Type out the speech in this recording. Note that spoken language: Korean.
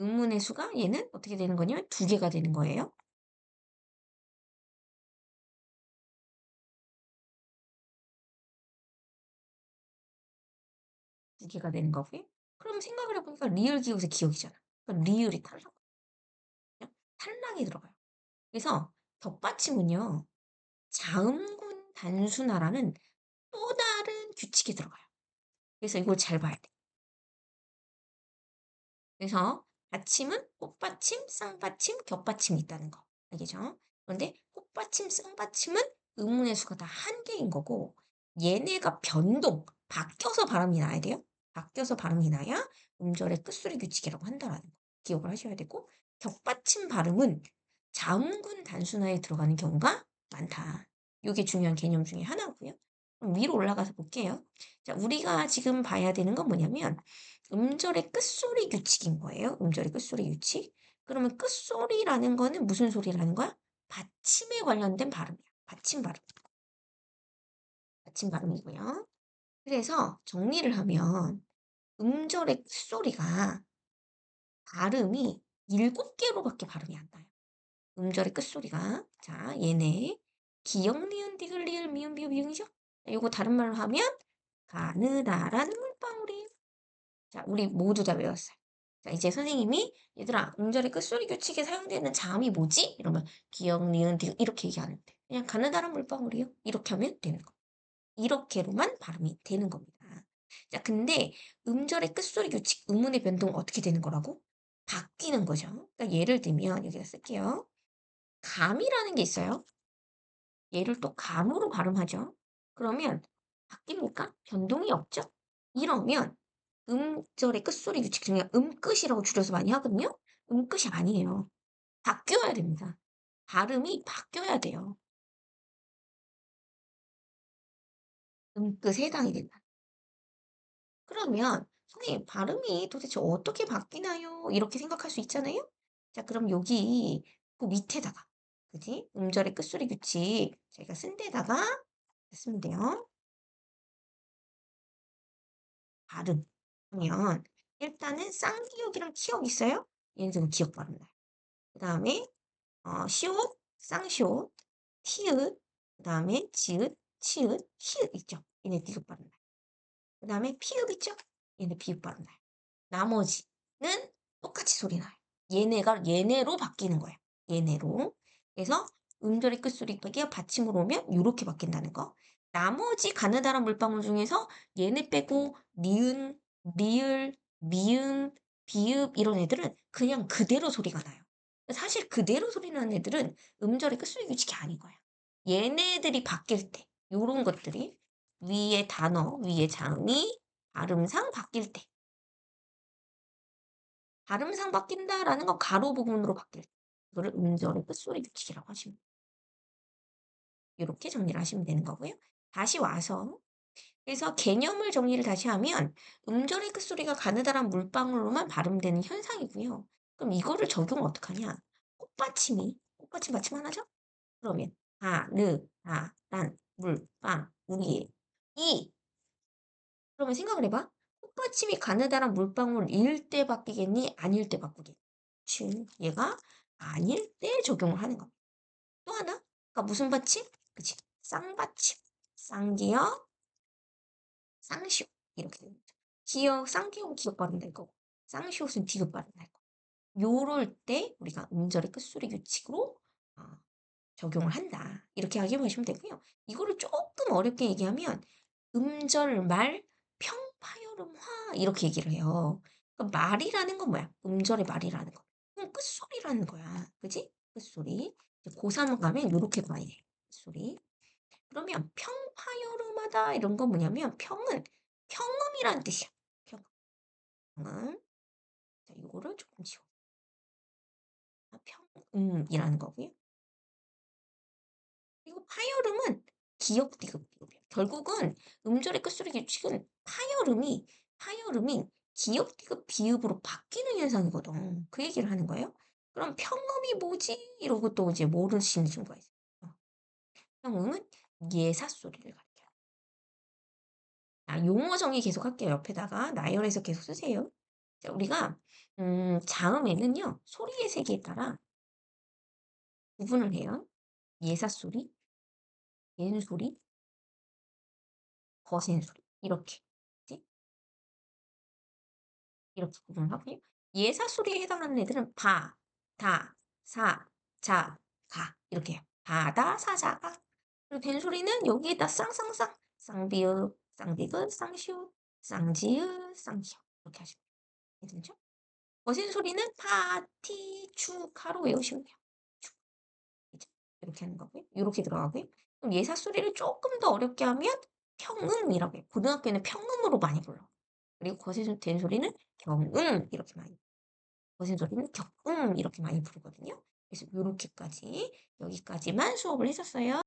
음문의 수가 얘는 어떻게 되는 거냐면 2 개가 되는 거예요. 2 개가 되는 거고요. 그럼 생각을 해 보니까 리을 기억에서 기억이잖아. 그럼 리을이 탈락. 탈락이 들어가요. 그래서 덧받침은요. 자음군 단순화라는 또 다른 규칙이 들어가요. 그래서 이걸 잘 봐야 돼. 그래서 받침은 꽃받침, 쌍받침, 겹받침이 있다는 거. 알겠죠? 그런데 꽃받침, 쌍받침은 음운의 수가 다1 개인 거고 얘네가 변동, 바뀌어서 발음이 나야 돼요. 바뀌어서 발음이 나야 음절의 끝소리 규칙이라고 한다라는 거 기억을 하셔야 되고 겹받침 발음은 자음군 단순화에 들어가는 경우가 많다. 요게 중요한 개념 중에 하나고요. 위로 올라가서 볼게요. 자, 우리가 지금 봐야 되는 건 뭐냐면 음절의 끝소리 규칙인 거예요. 음절의 끝소리 규칙. 그러면 끝소리라는 거는 무슨 소리라는 거야? 받침에 관련된 발음이야. 받침 발음. 받침 발음이고요. 그래서 정리를 하면 음절의 끝소리가 발음이 7개로밖에 발음이 안 나요. 음절의 끝소리가. 자, 얘네 기역, 니은, 디귿, 리을, 미음, 비읍, 이응이죠? 요거 다른 말로 하면 가느다란 물방울이. 자, 우리 모두 다 외웠어요. 자, 이제 선생님이 얘들아, 음절의 끝소리 규칙에 사용되는 자음이 뭐지? 이러면 기역, 니은, 디귿 이렇게 얘기하면 돼. 그냥 가느다란 물방울이요. 이렇게 하면 되는 거. 이렇게로만 발음이 되는 겁니다. 자, 근데 음절의 끝소리 규칙, 음운의 변동 어떻게 되는 거라고? 바뀌는 거죠. 그러니까 예를 들면 여기다 쓸게요. 감이라는 게 있어요. 얘를 또 감으로 발음하죠. 그러면 바뀝니까? 변동이 없죠? 이러면 음절의 끝소리 규칙 중에 음끝이라고 줄여서 많이 하거든요. 음끝이 아니에요. 바뀌어야 됩니다. 발음이 바뀌어야 돼요. 음끝에 해당이 된다. 그러면 선생님 발음이 도대체 어떻게 바뀌나요? 이렇게 생각할 수 있잖아요. 자, 그럼 여기 그 밑에다가 그지? 음절의 끝소리 규칙 제가 쓴 데다가 쓰면 돼요. 발음 하면 일단은 쌍기역이랑 키역 있어요. 얘네들은 기역 발음 나요. 그 다음에 어, 시옷, 쌍시옷, 티읕, 그 다음에 지읒, 치읒, 히읗 있죠. 얘네 디귿 발음 나요. 그 다음에 피읒 있죠. 얘네 비읍 발음 나요. 나머지는 똑같이 소리 나요. 얘네가 얘네로 바뀌는 거예요. 얘네로. 그래서 음절의 끝소리가 받침으로 오면 요렇게 바뀐다는 거. 나머지 가느다란 물방울 중에서 얘네 빼고 니은, 리을, 미음, 비읍 이런 애들은 그냥 그대로 소리가 나요. 사실 그대로 소리 나는 애들은 음절의 끝소리 규칙이 아닌 거야. 얘네들이 바뀔 때 요런 것들이 위의 단어, 위의 자음이 발음상 바뀔 때 발음상 바뀐다라는 건 가로 부분으로 바뀔 때 이거를 음절의 끝소리 규칙이라고 돼 요. 요렇게 정리를 하시면 되는 거고요. 다시 와서 그래서 개념을 정리를 다시 하면 음절의 끝소리가 가느다란 물방울로만 발음되는 현상이고요. 그럼 이거를 적용을 어떡하냐? 꽃받침이 꽃받침 받침 하나죠? 그러면 가느다란 물방울이 이 그러면 생각을 해봐. 꽃받침이 가느다란 물방울일 때 바뀌겠니? 아닐 때 바꾸겠니? 춘 얘가 아닐 때 적용을 하는 겁니다. 또 하나 그러니까 무슨 받침? 그치 쌍받침 쌍기역 쌍시옷 이렇게 됩니다. 기역 쌍기역은 기역 발음 될 거고 쌍시옷은 디귿 발음 될 거고 요럴 때 우리가 음절의 끝소리 규칙으로 어, 적용을 한다. 이렇게 확인하시면 되고요. 이거를 조금 어렵게 얘기하면 음절 말 평파열음화 이렇게 얘기를 해요. 그러니까 말이라는 건 뭐야? 음절의 말이라는 거. 그럼 끝소리라는 거야. 그지? 끝소리. 고3 가면 요렇게 많이 돼. 끝소리. 그러면 평파열음하다 이런 건 뭐냐면 평은 평음이란 뜻이야. 평음. 평음. 자, 요거를 조금 지워. 아, 평음이라는 거고요. 그리고 파열음은 기역 디귿 비읍이야. 결국은 음절의 끝소리 규칙은 파열음이 파열음이 기역 디귿 비읍으로 바뀌는 현상이거든. 그 얘기를 하는 거예요. 그럼 평음이 뭐지? 이러고 또 이제 모르시는 친구가 있어요. 평음은 예사 소리를 가리켜요. 아, 용어 정의 계속 할게요. 옆에다가 나열해서 계속 쓰세요. 자 우리가 음 자음에는요. 소리의 세계에 따라 구분을 해요. 예사소리, 갠소리, 거센소리 이렇게. 그지? 이렇게 구분을 하고요. 예사소리에 해당하는 애들은 바, 다, 사, 자, 가 이렇게 해요. 바다, 사자, 가. 그리고 갠소리는 여기에다 쌍쌍쌍, 쌍비읍, 쌍디귿, 쌍시옷, 쌍지읒, 쌍시옷 이렇게 하시면 돼요. 괜찮죠? 거센소리는 파, 티, 추, 가로 외우시면 돼요. 이렇게 하는 거고요. 요렇게 들어가고요. 그럼 예사 소리를 쪼끔 더 어렵게 하면 평음이라고 해요. 고등학교에는 평음으로 많이 불러. 그리고 거센 갠소리는 경음 이렇게 많이 거센소리는 격음 이렇게 많이 부르거든요. 그래서 요렇게까지 여기까지만 수업을 했었어요.